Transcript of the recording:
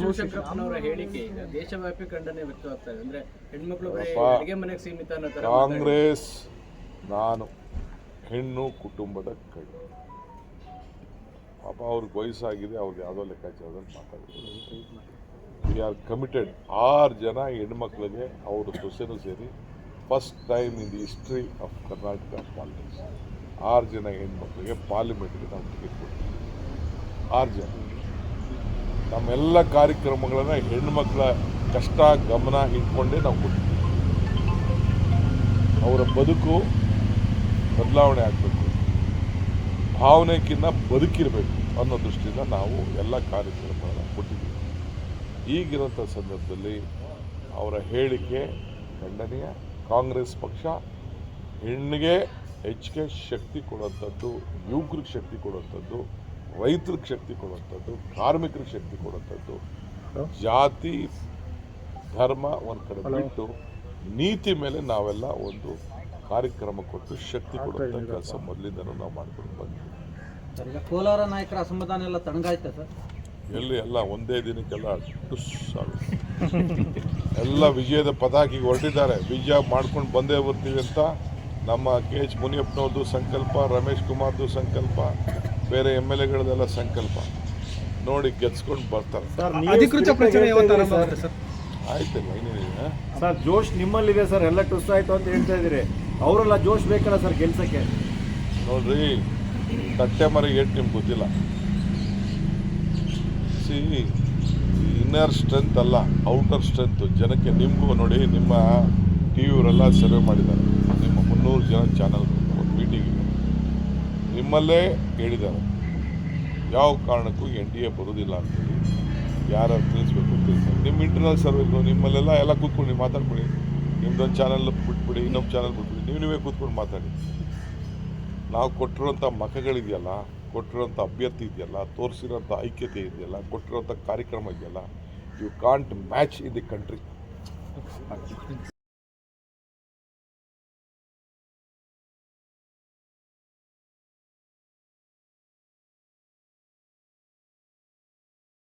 ಶಿವಶಂಕರಪ್ಪನವರ ಹೇಳಿಕೆ ಈಗ ದೇಶವ್ಯಾಪಿ ಖಂಡನೆ ವ್ಯಕ್ತವಾಗ್ತಾ ಇದೆ ಅಂದ್ರೆ ಹೆಣ್ಮಕ್ಳು ಬರೀ ಅಪ್ಪ, ಮನೆಗೆ ಸೀಮಿತ ಅನ್ನೋ ಕಾಂಗ್ರೆಸ್ ನಾನು ಹೆಣ್ಣು ಕುಟುಂಬದ ಕೈ. ಪಾಪ ಅವ್ರಿಗೆ ವಯಸ್ಸಾಗಿದೆ ಅವ್ರಿಗೆ ಯಾವುದೋ ಲೆಕ್ಕಾಚಾರದಲ್ಲಿ ಮಾತಾಡ್ತಾರೆ. ವಿ ಆರ್ ಕಮಿಟೆಡ್ ಆರು ಜನ ಹೆಣ್ಮಕ್ಳಿಗೆ ಅವರು ಸೊಸೆನೂ ಸೇರಿ first time in the history of Karnataka politics ಆರು ಜನ ಹೆಣ್ಮಕ್ಳಿಗೆ ಪಾರ್ಲಿಮೆಂಟ್ಗೆ ನಾವು ಟಿಕೆಟ್ ಕೊಡ್ತೀವಿ ಆರು ಜನ. ನಮ್ಮೆಲ್ಲ ಕಾರ್ಯಕ್ರಮಗಳನ್ನು ಹೆಣ್ಮಕ್ಳ ಕಷ್ಟ, ಗಮನ ಇಟ್ಕೊಂಡೇ ನಾವು ಕೊಡ್ತೀವಿ. ಅವರ ಬದುಕು ಬದಲಾವಣೆ ಆಗಬೇಕು. ಭಾವನೆಗಿಂತ ಬದುಕಿರಬೇಕು ಅನ್ನೋ ದೃಷ್ಟಿಯಿಂದ ನಾವು ಎಲ್ಲ ಕಾರ್ಯಕ್ರಮಗಳನ್ನು ಕೊಟ್ಟಿದ್ದೀವಿ. ಈಗಿರೋಂಥ ಸಂದರ್ಭದಲ್ಲಿ ಅವರ ಹೇಳಿಕೆ ಖಂಡನೀಯ. ಕಾಂಗ್ರೆಸ್ ಪಕ್ಷ ಹೆಣ್ಣಿಗೆ ಹೆಚ್ಚಿಗೆ ಶಕ್ತಿ ಕೊಡುವಂಥದ್ದು ಯುವಕರಿಗೆ ಶಕ್ತಿ ಕೊಡುವಂಥದ್ದು ರೈತರಿಗೆ ಶಕ್ತಿ ಕೊಡುವಂಥದ್ದು ಕಾರ್ಮಿಕರಿಗೆ ಶಕ್ತಿ ಕೊಡುವಂಥದ್ದು ಜಾತಿ ಧರ್ಮ ಒಂದು ಕಡೆ ಬಿಟ್ಟು ನೀತಿ ಮೇಲೆ ನಾವೆಲ್ಲ ಒಂದು ಕಾರ್ಯಕ್ರಮ ಕೊಟ್ಟು ಶಕ್ತಿ ಕೊಡುವಂಥ ಕೆಲಸ ಮೊದಲಿಂದನೂ ನಾವು ಮಾಡ್ಕೊಂಡು ಬಂದ್ವಿ ಕೋಲಾರ ನಾಯಕರ ಅಸಮಾಧಾನ ಎಲ್ಲ ತಣ್ಣಗಾಯ್ತಾ ಸರ್? ಎಲ್ಲಿ ಎಲ್ಲ ಒಂದೇ ದಿನಕ್ಕೆಲ್ಲ ಟುಸ್ ಎಲ್ಲ ವಿಜಯದ ಪತಾಕಿಗೆ ಹೊರಟಿದ್ದಾರೆ. ವಿಜಯ ಮಾಡ್ಕೊಂಡು ಬಂದೇ ಬರ್ತೀವಿ ಅಂತ ನಮ್ಮ ಕೆ ಎಚ್ ಮುನಿಯಪ್ಪನವ್ರದ್ದು ಸಂಕಲ್ಪ ರಮೇಶ್ ಕುಮಾರ್ದು ಸಂಕಲ್ಪ ಬೇರೆ ಎಂ ಎಲ್ ಎಗಳದೆಲ್ಲ ಸಂಕಲ್ಪ ನೋಡಿ ಗೆದ್ಸ್ಕೊಂಡು ಬರ್ತಾರೆ. ಅಧಿಕೃತ ಪ್ರಚಾರ ಆಯ್ತಲ್ಲ ಇನ್ನೇನಿದೆ ಸರ್ ಜೋಶ್ ನಿಮ್ಮಲ್ಲಿದೆ ಸರ್ ಎಲ್ಲ ಟುಸ್ ಆಯ್ತು ಅಂತ ಹೇಳ್ತಾ ಇದ್ದೀರಿ. ಅವರೆಲ್ಲ ಜೋಶ್ ಬೇಕಲ್ಲ ಸರ್ ಗೆಲ್ಸಕ್ಕೆ? ನೋಡ್ರಿ ತಟ್ಟೆ ಮರ ಏಟ್ ನಿಮ್ಗೆ ಗೊತ್ತಿಲ್ಲ. ಸಿ ಇನ್ನರ್ ಸ್ಟ್ರೆಂತ್ ಅಲ್ಲ ಔಟರ್ ಸ್ಟ್ರೆಂತ್ ಜನಕ್ಕೆ ನಿಮಗೂ ನೋಡಿ ನಿಮ್ಮ ಟಿ ವಿಯವರೆಲ್ಲ ಸರ್ವೆ ಮಾಡಿದ್ದಾರೆ. ನಿಮ್ಮ ಮುನ್ನೂರು ಜನ ಚಾನಲ್ ನಿಮ್ಮಲ್ಲೇ ಹೇಳಿದ್ದಾರೆ ಯಾವ ಕಾರಣಕ್ಕೂ ಎನ್ ಡಿ ಎ ಬರೋದಿಲ್ಲ ಅಂತೇಳಿ ಯಾರು ತಿಳಿಸ್ಬೇಕು ತಿಳಿಸ್ಬೇಕು ನಿಮ್ಮ ಇಂಟರ್ನಲ್ ಸರ್ವೆಗಳು ನಿಮ್ಮಲ್ಲೆಲ್ಲ ಎಲ್ಲ ಕೂತ್ಕೊಂಡು ಮಾತಾಡ್ಕೊಳ್ಳಿ ನಿಮ್ದೊಂದು ಚಾನಲ್ ಬಿಟ್ಬಿಡಿ, ಇನ್ನೊಂದು ಚಾನಲ್ ಬಿಟ್ಬಿಡಿ, ನೀವು ನೀವೇ ಕೂತ್ಕೊಂಡು ಮಾತಾಡಿ. ನಾವು ಕೊಟ್ಟಿರೋಂಥ ಮಖಗಳಿದೆಯಲ್ಲ ಕೊಟ್ಟಿರೋಂಥ ಅಭ್ಯರ್ಥಿ ಇದೆಯಲ್ಲ ತೋರಿಸಿರೋಂಥ ಐಕ್ಯತೆ ಇದೆಯಲ್ಲ ಕೊಟ್ಟಿರೋಂಥ ಕಾರ್ಯಕ್ರಮ ಇದೆಯಲ್ಲ you can't match in the country